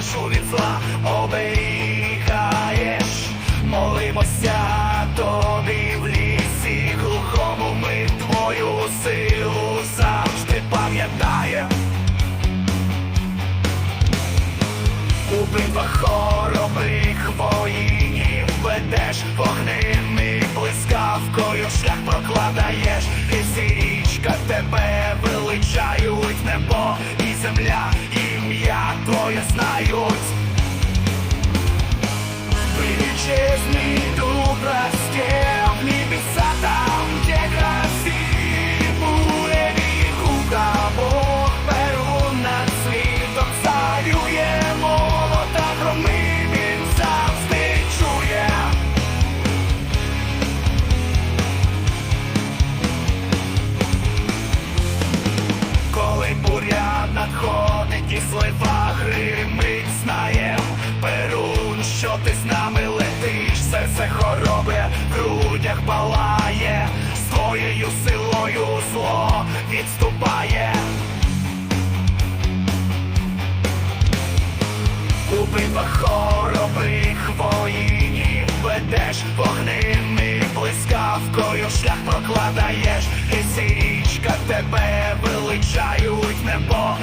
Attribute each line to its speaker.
Speaker 1: нашу від зла оберігаєш, молимося тобі в лісі, глухому ми твою силу завжди пам'ятаємо. У битвах хоробрих воїнів ведеш вогнем блискавкою шлях прокладаєш, і всі річка тебе величають, надходить і слива гримить, знаєм. Перун, що ти з нами летиш, серце хоробе в грудях палає, з твоєю силою зло відступає. У битвах хоробрих воїнів ведеш вогнем блискавкою шлях прокладаєш, і всі річка тебе величають, небо